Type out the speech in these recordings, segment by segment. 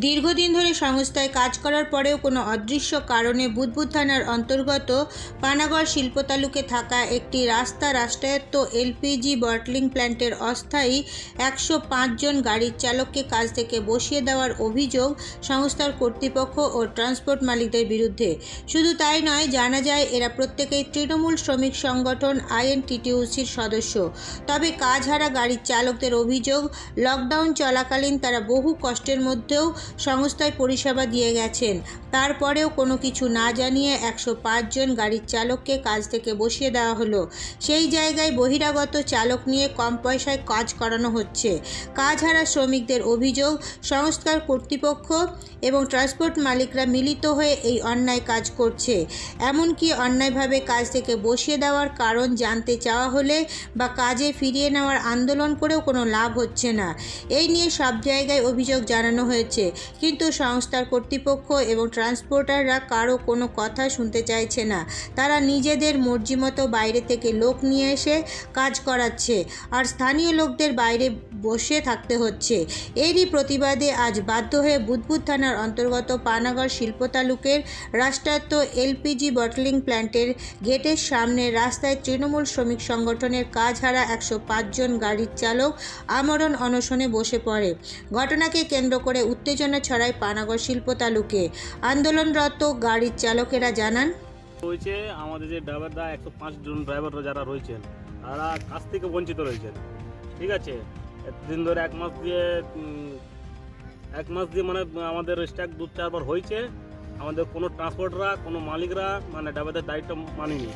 দীর্ঘদিন ধরে সংস্থায় কাজ করার পরেও কোনো অদৃশ্য কারণে বুদবুদ থানার অন্তর্গত পানাগড় শিল্প তালুকে থাকা একটি রাস্তা রাষ্ট্রায়ত্ত এলপিজি বটলিং প্ল্যান্টের অস্থায়ী একশো জন গাড়ির চালককে কাজ থেকে বসিয়ে দেওয়ার অভিযোগ সংস্থার কর্তৃপক্ষ ও ট্রান্সপোর্ট মালিকদের বিরুদ্ধে। শুধু তাই নয়, জানা যায় এরা প্রত্যেকেই তৃণমূল শ্রমিক সংগঠন আইএনটিটিউসির সদস্য। তবে কাজ হারা গাড়ির চালকদের অভিযোগ, লকডাউন চলাকালীন তারা বহু কষ্টের মধ্যেও সংস্থায় পরিষেবা দিয়ে গেছেন। তারপরেও কোনো কিছু না জানিয়ে একশো জন গাড়ির চালককে কাজ থেকে বসিয়ে দেওয়া হলো। সেই জায়গায় বহিরাগত চালক নিয়ে কম পয়সায় কাজ করানো হচ্ছে। কাজ হারা শ্রমিকদের অভিযোগ, সংস্থার কর্তৃপক্ষ এবং ট্রান্সপোর্ট মালিকরা মিলিত হয়ে এই অন্যায় কাজ করছে। এমনকি অন্যায়ভাবে কাজ থেকে বসিয়ে দেওয়ার কারণ জানতে চাওয়া হলে বা কাজে ফিরিয়ে নেওয়ার আন্দোলন করেও কোনো লাভ হচ্ছে না। এই নিয়ে সব জায়গায় অভিযোগ জানানো হয়েছে। কিন্তু সংস্থার কর্তৃপক্ষ এবং ট্রান্সপোর্টাররা কারও কোনো কথা শুনতে চাইছে না। তারা নিজেদের মর্জি মতো বাইরে থেকে লোক নিয়ে এসে কাজ করাচ্ছে। আর স্থানীয় লোকদের বাইরে বসে থাকতে হচ্ছে। এরই প্রতিবাদে আজ বাধ্য হয়ে বুদবুদ থানার অন্তর্গত পানাগড় শিল্প তালুকের রাষ্ট্রায়ত্ত এলপিজি বটলিং প্ল্যান্টের গেটের সামনে রাস্তায় তৃণমূল শ্রমিক সংগঠনের কাজ হারা একশো পাঁচজন গাড়ির চালক আমরণ অনশনে বসে পড়ে। ঘটনাকে কেন্দ্র করে উত্তেজনা ছড়ায় পানাগড় শিল্প তালুকে। আন্দোলনরত গাড়ির চালকেরা জানান, রয়েছে আমাদের যে ড্রাইভাররা একশো পাঁচ জন ড্রাইভাররা যারা রয়েছেন, তারা কাজ থেকে বঞ্চিত রয়েছেন। ঠিক আছে? দিন ধরে এক মাস দিয়ে এক মাস দিয়ে মানে আমাদের স্ট্যাক দু চারবার হয়েছে। আমাদের কোনো ট্রান্সপোর্টরা কোনো মালিকরা মানে ড্রাইভারদের দায়িত্ব মানেনি।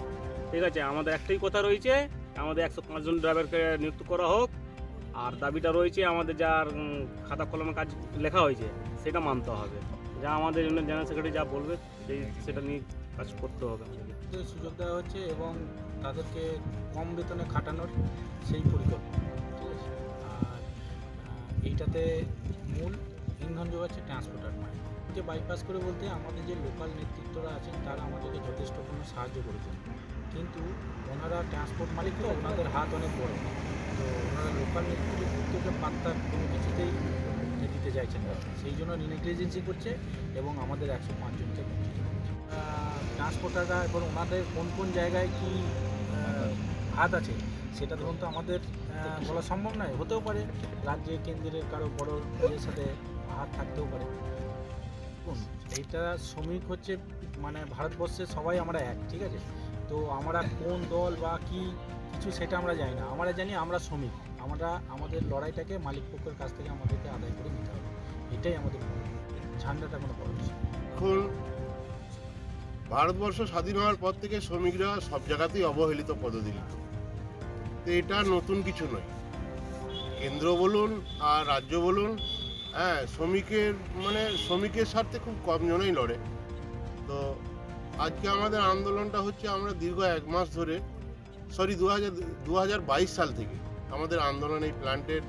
ঠিক আছে, আমাদের একটাই কথা রয়েছে, আমাদের একশো পাঁচজন ড্রাইভারকে নিযুক্ত করা হোক। আর দাবিটা রয়েছে আমাদের যার খাতা কলমে কাজ লেখা হয়েছে, সেটা মানতে হবে। যা আমাদের জেনারেল সেক্রেটারি যা বলবে, সেই- সেটা নিয়ে কাজ করতে হবে। সুযোগ দেওয়া হচ্ছে এবং তাদেরকে কম বেতনে খাটানোর সেই পরিকল্পনা। এইটাতে মূল ইন্ধন যোগাচ্ছে ট্রান্সপোর্টার মানে। যে বাইপাস করে বলতে আমাদের যে লোকাল নেতৃত্বরা আছেন, তারা আমাদেরকে যথেষ্ট কোনো সাহায্য করেছেন। কিন্তু ওনারা ট্রান্সপোর্ট মালিক তো, ওনাদের হাত অনেক বড়। তো ওনারা লোকাল নেতৃত্বকে পাত্তা কোনো কিছুতেই দিতে চাইছেন না। সেই জন্য নেগলিজেন্সি করছে এবং আমাদের একশো পাঁচজনকে ট্রান্সপোর্টাররা এবং ওনাদের কোন কোন জায়গায় কি হাত আছে? সেটা ধরুন তো আমাদের বলা সম্ভব নয় হতেও পারে। রাজ্যে কেন্দ্রের কারও বড় ইয়ের সাথে হাত থাকতেও পারে। এইটা শ্রমিক হচ্ছে মানে ভারতবর্ষে সবাই আমরা এক ঠিক আছে? তো আমরা কোন দল বা কি কিছু সেটা আমরা জানি না। আমরা জানি আমরা শ্রমিক। আমরা আমাদের লড়াইটাকে মালিক পক্ষের কাছ থেকে আমাদেরকে আদায় করে নিতে হবে। এটাই আমাদের ঝান্ডাটা কোনো বড়। এখন ভারতবর্ষ স্বাধীন হওয়ার পর থেকে শ্রমিকরা সব জায়গাতেই অবহেলিত পদদলিত এটা নতুন কিছু নয়। কেন্দ্র বলুন আর রাজ্য বলুন হ্যাঁ শ্রমিকের মানে শ্রমিকের স্বার্থে খুব কম জনেই লড়ে। তো আজকে আমাদের আন্দোলনটা হচ্ছে আমরা দীর্ঘ এক মাস ধরে সরি দু হাজার দু হাজার বাইশ সাল থেকে আমাদের আন্দোলন এই প্ল্যান্টের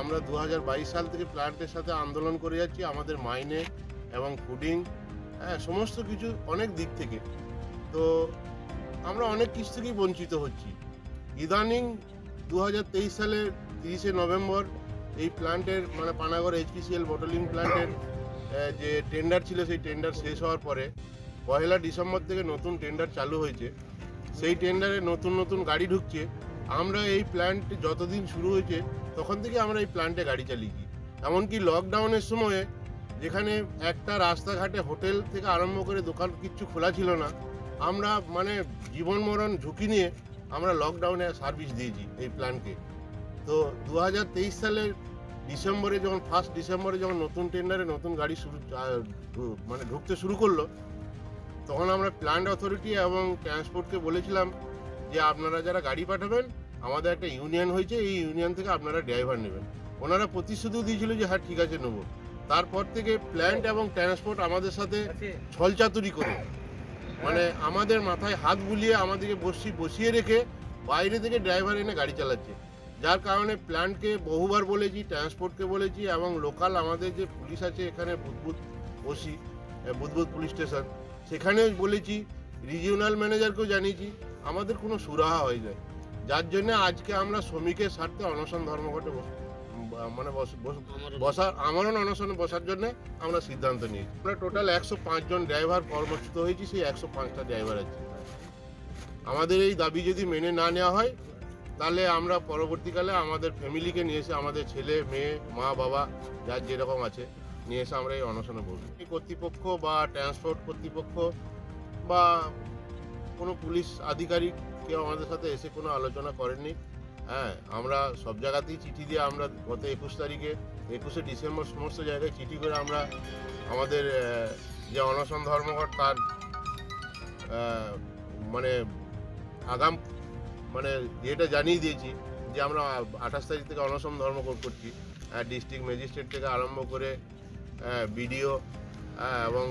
আমরা দু হাজার বাইশ সাল থেকে প্ল্যান্টের সাথে আন্দোলন করে যাচ্ছি, আমাদের মাইনে এবং ফুডিং হ্যাঁ সমস্ত কিছু অনেক দিক থেকে। তো আমরা অনেক কিছু থেকেই বঞ্চিত হচ্ছি। ইদানিং দু হাজার তেইশ সালের তিরিশে নভেম্বর এই প্ল্যান্টের মানে পানাগড় এইচপিসিএল বটলিং প্ল্যান্টের যে টেন্ডার ছিল, সেই টেন্ডার শেষ হওয়ার পরে পয়লা ডিসেম্বর থেকে নতুন টেন্ডার চালু হয়েছে। সেই টেন্ডারে নতুন নতুন গাড়ি ঢুকছে। আমরা এই প্ল্যান্ট যতদিন শুরু হয়েছে, তখন থেকে আমরা এই প্ল্যান্টে গাড়ি চালিয়েছি এমনকি লকডাউনের সময়ে যেখানে একটা রাস্তাঘাটে হোটেল থেকে আরম্ভ করে দোকান কিচ্ছু খোলা ছিল না, আমরা মানে জীবন মরণ ঝুঁকি নিয়ে আমরা লকডাউনে সার্ভিস দিয়েছি এই প্ল্যানকে তো দু হাজার তেইশ সালের ডিসেম্বরে যখন ফার্স্ট ডিসেম্বরে যখন নতুন টেন্ডারে নতুন গাড়ি শুরু মানে ঢুকতে শুরু করল তখন আমরা প্ল্যান্ট অথরিটি এবং ট্রান্সপোর্টকে বলেছিলাম যে আপনারা যারা গাড়ি পাঠাবেন আমাদের একটা ইউনিয়ন হয়েছে এই ইউনিয়ন থেকে আপনারা ড্রাইভার নেবেন। ওনারা প্রতিশ্রুতি দিয়েছিল যে হ্যাঁ ঠিক আছে নেব। তারপর থেকে প্ল্যান্ট এবং ট্রান্সপোর্ট আমাদের সাথে ছলচাতুরি করে। মানে আমাদের মাথায় হাত বুলিয়ে আমাদেরকে বসি বসিয়ে রেখে বাইরে থেকে ড্রাইভার এনে গাড়ি চালাচ্ছে। যার কারণে প্ল্যান্টকে বহুবার বলেছি, ট্রান্সপোর্টকে বলেছি এবং লোকাল আমাদের যে পুলিশ আছে এখানে বুদবুদ ওসি বুদবুদ পুলিশ স্টেশন, সেখানেও বলেছি, রিজিওনাল ম্যানেজারকেও জানিয়েছি, আমাদের কোনো সুরাহা হয়ে যায় যার জন্য আজকে আমরা শ্রমিকের স্বার্থে অনশন ধর্মঘটে বস- মানে বস- বস- বসার আমরণ অনশনে বসার জন্য আমরা সিদ্ধান্ত নিয়েছি। আমরা টোটাল একশো জন ড্রাইভার কর্মচ্যুত হয়েছি সেই একশো পাঁচটা ড্রাইভার আছে আমাদের এই দাবি যদি মেনে না নেওয়া হয় তাহলে আমরা পরবর্তীকালে আমাদের ফ্যামিলিকে নিয়ে এসে আমাদের ছেলে মেয়ে মা বাবা যার যেরকম আছে নিয়ে এসে আমরা এই অনশনে বসবো। কর্তৃপক্ষ বা ট্রান্সপোর্ট কর্তৃপক্ষ বা কোনো পুলিশ আধিকারিক কেউ আমাদের সাথে এসে কোনো আলোচনা করেননি হ্যাঁ আমরা সব জায়গাতেই চিঠি দিয়ে আমরা গত একুশ তারিখে, একুশে ডিসেম্বর সমস্ত জায়গায় চিঠি করে আমরা আমাদের যে অনশন ধর্মঘট তার মানে আগাম মানে এটা জানিয়ে দিয়েছি যে আমরা আঠাশ তারিখ থেকে অনশন ধর্মঘট করছি। ডিস্ট্রিক্ট ম্যাজিস্ট্রেট থেকে আরম্ভ করে বিডিও এবং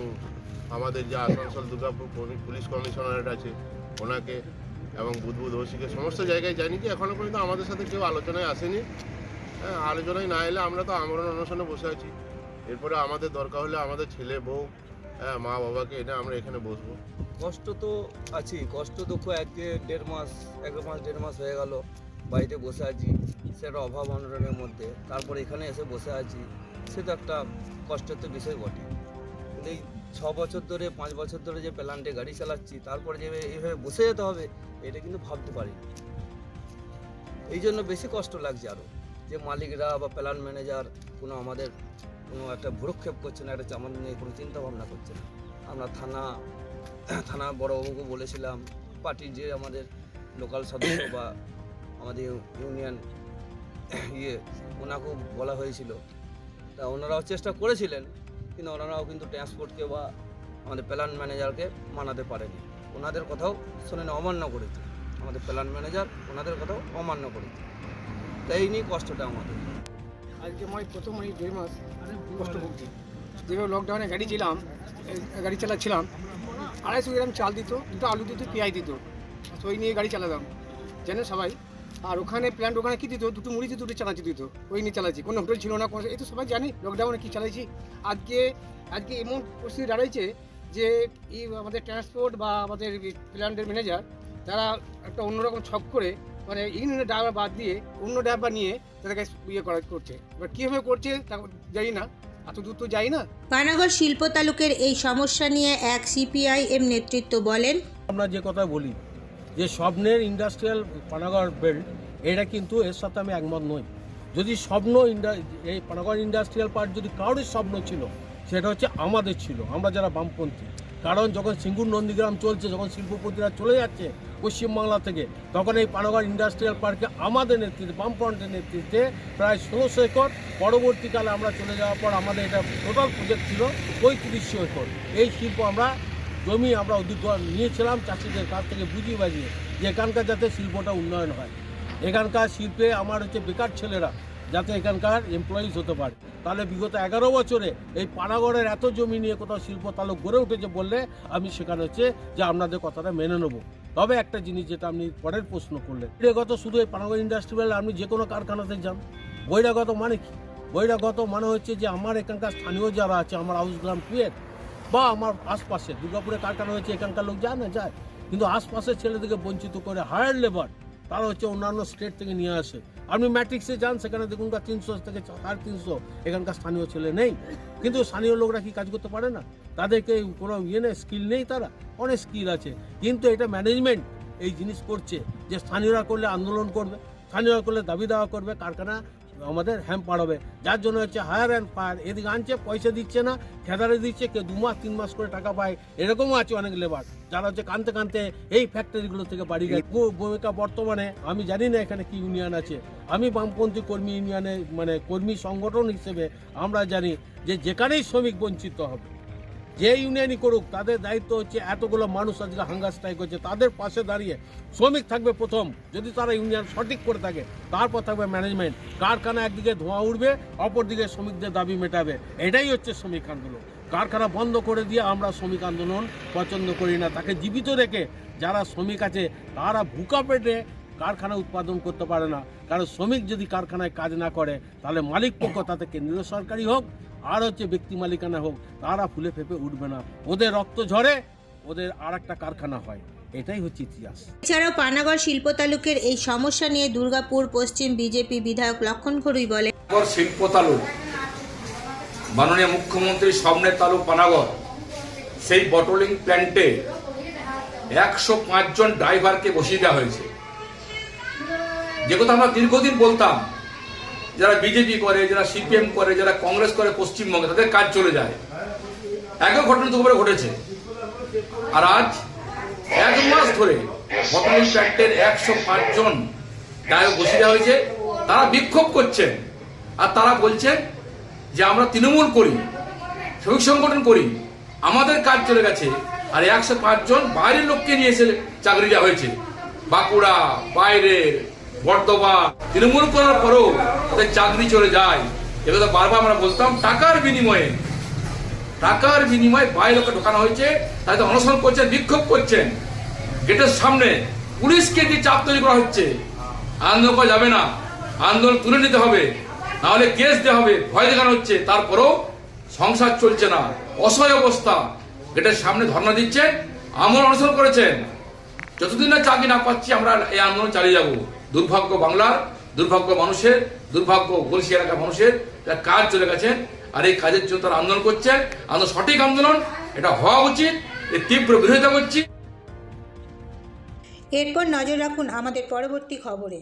আমাদের যে আসানসোল দুর্গাপুর পুলিশ কমিশনারেট আছে, ওনাকে এবং বুধবুধ ওসিকে সমস্ত জায়গায় জানি যে এখনও পর্যন্ত আমাদের সাথে কেউ আলোচনায় আসেনি। হ্যাঁ আলোচনায় না এলে আমরা তো আমরণ অনশনে বসে আছি। এরপরে আমাদের দরকার হলে আমাদের ছেলে, বউ হ্যাঁ মা বাবাকে এনে আমরা এখানে বসবো। কষ্ট তো আছি, কষ্ট, দুঃখ এক দেড় মাস, এক মাস, দেড় মাস হয়ে গেল। বাড়িতে বসে আছি, সেটা অভাব অনটনের মধ্যে। তারপর এখানে এসে বসে আছি, সে তো একটা কষ্টের তো বিষয় বটে। এই ছ বছর ধরে, পাঁচ বছর ধরে যে প্ল্যান্টে গাড়ি চালাচ্ছি, তারপরে যে এইভাবে বসে যেতে হবে এটা কিন্তু ভাবতে পারি এই জন্য বেশি কষ্ট লাগছে আরও যে মালিকরা বা প্ল্যান ম্যানেজার কোনো আমাদের কোনো একটা ভুরক্ষেপ করছে না, একটা আমাদের নিয়ে কোনো চিন্তা ভাবনা করছে না। আমরা থানা থানা বড়বাবুকে বলেছিলাম, পার্টির যে আমাদের লোকাল সদস্য বা আমাদের ইউনিয়ন ইয়ে ওনাকেও বলা হয়েছিল। তা ওনারাও চেষ্টা করেছিলেন, কিন্তু ওনারাও কিন্তু ট্রান্সপোর্টকে বা আমাদের প্ল্যান ম্যানেজারকে মানাতে পারেনি। ওনাদের কথাও শোনেন অমান্য করেছে। আমাদের প্ল্যান ম্যানেজার ওনাদের কথাও অমান্য করেছে। তাই এই নিয়ে কষ্টটা আমাদের। আজকে মই প্রথম এই দুই মাস কষ্ট ভুগছি যেভাবে লকডাউনে গাড়ি ছিলাম গাড়ি চালাচ্ছিলাম, আড়াইশো গ্রাম চাল দিত, দুটো আলু দিত, পেঁয়াজ দিত। তো ওই নিয়ে গাড়ি চালাতাম। জানেন সবাই, আর ওখানে প্ল্যান্ট ওখানে কী দিত? দুটো মুড়ি দিত, দুটো চানাচি দিত। ওই নিয়ে চালাচ্ছি। কোনো হোটেল ছিল না, কোনো এই তো সবাই জানি লকডাউনে কী চালাইছি আজকে আজকে এমন পরিস্থিতি দাঁড়াইছে যে এই আমাদের ট্রান্সপোর্ট বা আমাদের প্ল্যান্টের ম্যানেজার তারা একটা অন্যরকম ছক করে মানে ইউনিয়নের ড্রাইভার বাদ দিয়ে অন্য ড্রাইভার নিয়ে তাদেরকে ইয়ে করা করছে। এবার কীভাবে করছে তা জানি না এত দূর তো যাই না। পানাগড় শিল্প তালুকের এই সমস্যা নিয়ে এক সিপিআইএম নেতৃত্ব বলেন আমরা যে কথা বলি যে স্বপ্নের ইন্ডাস্ট্রিয়াল পানাগড় বেল্ট এটা কিন্তু এর সাথে আমি একমত নই। যদি স্বপ্ন ইন্ডা এই পানাগড় ইন্ডাস্ট্রিয়াল পার্ক যদি কারোর স্বপ্ন ছিল সেটা হচ্ছে আমাদের ছিল, আমরা যারা বামপন্থী। কারণ যখন সিঙ্গুর নন্দীগ্রাম চলছে, যখন শিল্পপতিরা চলে যাচ্ছে পশ্চিমবাংলা থেকে, তখন এই পানাগড় ইন্ডাস্ট্রিয়াল পার্কে আমাদের নেতৃত্বে, বামফ্রন্টের নেতৃত্বে প্রায় ষোলোশো একর, পরবর্তীকালে আমরা চলে যাওয়ার পর আমাদের এটা টোটাল প্রজেক্ট ছিল পঁয়ত্রিশশো একর। এই শিল্প আমরা, জমি আমরা অধিগ্রহণ নিয়েছিলাম চাষিদের কাছ থেকে বুঝিয়ে বাজিয়ে, যে এখানকার যাতে শিল্পটা উন্নয়ন হয়। এখানকার শিল্পে আমার হচ্ছে বেকার ছেলেরা যাতে এখানকার এমপ্লয়িজ হতে পারে। তাহলে বিগত এগারো বছরে এই পানাগড়ের এত জমি নিয়ে কোথাও শিল্প তালুক গড়ে উঠেছে বললে আমি সেখানে হচ্ছে যে আপনাদের কথাটা মেনে নেব। তবে একটা জিনিস যেটা আপনি পরের প্রশ্ন করলেন, বহিরাগত শুধু এই পানাগড় ইন্ডাস্ট্রিয়াল আপনি যে কোনো কারখানাতে যান। বহিরাগত মানে কি? বহিরাগত মানে হচ্ছে যে আমার এখানকার স্থানীয় যারা আছে, আমার হাউসগ্রাম টুয়ের বা আমার আশপাশে দুর্গাপুরে কারখানা হয়েছে, এখানকার লোক যায় না যায়। কিন্তু আশপাশের ছেলেদেরকে বঞ্চিত করে হায়ার লেবার তারা হচ্ছে অন্যান্য স্টেট থেকে নিয়ে আসে। আপনি ম্যাট্রিক্সে যান, সেখানে দেখুন বা তিনশো থেকে সাড়ে তিনশো এখানকার স্থানীয় ছেলে নেই। কিন্তু স্থানীয় লোকরা কি কাজ করতে পারে না? তাদেরকে কোনো ইয়ে নেই স্কিল নেই তারা। অনেক স্কিল আছে। কিন্তু এটা ম্যানেজমেন্ট এই জিনিস করছে যে স্থানীয়রা করলে আন্দোলন করবে, স্থানীয়রা করলে দাবি দাওয়া করবে, কারখানা আমাদের হ্যাম্পার হবে যার জন্য হচ্ছে হায়ার অ্যান্ড ফায়ার এদিকে আনছে, পয়সা দিচ্ছে না, খেদারে দিচ্ছে, কেউ দু মাস, তিন মাস করে টাকা পায়। এরকমও আছে অনেক লেবার যারা হচ্ছে কানতে কানতে এই ফ্যাক্টরিগুলো থেকে বাড়ি গেছে। ভূমিকা বর্তমানে আমি জানি না এখানে কি ইউনিয়ন আছে। আমি বামপন্থী কর্মী ইউনিয়নে মানে কর্মী সংগঠন হিসেবে আমরা জানি যে যেখানেই শ্রমিক বঞ্চিত হবে যে ইউনিয়নই করুক, তাদের দায়িত্ব হচ্ছে এতগুলো মানুষ আজকে হাঙ্গার স্ট্রাইক হচ্ছে তাদের পাশে দাঁড়িয়ে শ্রমিক থাকবে প্রথম। যদি তারা ইউনিয়ন সঠিক করে থাকে, তারপর থাকবে ম্যানেজমেন্ট কারখানা একদিকে ধোঁয়া উঠবে, অপরদিকে শ্রমিকদের দাবি মেটাবে। এটাই হচ্ছে শ্রমিক আন্দোলন। কারখানা বন্ধ করে দিয়ে আমরা শ্রমিক আন্দোলন পছন্দ করি না। তাকে জীবিত রেখে যারা শ্রমিক আছে, তারা ভুকা পেটে কারখানা উৎপাদন করতে পারে না। কারণ শ্রমিক যদি কারখানায় কাজ না করে তাহলে মালিক পক্ষ তাতে কেন্দ্রীয় সরকারি হোক আর হচ্ছে ব্যক্তি মালিকানা হোক তারা ফুলে ফেপে উঠবে না। ওদের রক্ত ঝরে ওদের আর একটা কারখানা হয়। এটাই হচ্ছে ইতিহাস। এছাড়াও পানাগড় শিল্প তালুকের এই সমস্যা নিয়ে দুর্গাপুর পশ্চিম বিজেপি বিধায়ক লক্ষণ ঘড়ুই বলে শিল্প তালুক মাননীয় মুখ্যমন্ত্রী স্বপ্নের তালুক পানাগড় সেই বটলিং প্ল্যান্টে একশো পাঁচজন ড্রাইভারকে বসিয়ে দেওয়া হয়েছে। যে কথা আমরা দীর্ঘদিন বলতাম, যারা বিজেপি করে, যারা সিপিএম করে, যারা কংগ্রেস করে পশ্চিমবঙ্গে, তাদের কাজ চলে যায়। একই ঘটনা দুপুরে ঘটেছে। আর আজ, এক মাস ধরে বটলিং প্ল্যান্টের একশো পাঁচজন গায়ক বসে দেওয়া হয়েছে। তারা বিক্ষোভ করছেন আর তারা বলছেন যে, আমরা তৃণমূল করি, শ্রমিক সংগঠন করি, আমাদের কাজ চলে গেছে। আর একশো পাঁচজন বাইরের লোককে নিয়ে এসে চাকরি দেওয়া হয়েছে। বাঁকুড়া বাইরে বর্ধমান তৃণমূল করার পরেও তাদের চাকরি চলে যায়। এগুলো বারবার আমরা বলতাম, টাকার বিনিময়ে টাকার বিনিময়ে বাইরে লোককে ঢোকানো হয়েছে তাদের অনশন করছেন, বিক্ষোভ করছেন। গেটের সামনে পুলিশকে দিয়ে চাপ তৈরি করা হচ্ছে। আন্দোলন করা যাবে না। আন্দোলন তুলে নিতে হবে। নাহলে কেস দেওয়া হবে, ভয় দেখানো হচ্ছে। তারপরেও সংসার চলছে না। অসহায় অবস্থা। গেটের সামনে ধর্ণা দিচ্ছে আন্দোলন অনুসরণ করেছেন। যতদিন না চাকরি না পাচ্ছি, আমরা এই আন্দোলন চালিয়ে যাব। দুর্ভাগ্য বাংলার, দুর্ভাগ্য মানুষের, দুর্ভাগ্য গলসি এলাকার মানুষের কাজ চলে গেছেন আর এই কাজের জন্য তারা আন্দোলন করছে। আন্দোলন, সঠিক আন্দোলন, এটা হওয়া উচিত এর তীব্র বিরোধিতা করছি। এরপর নজর রাখুন আমাদের পরবর্তী খবরে।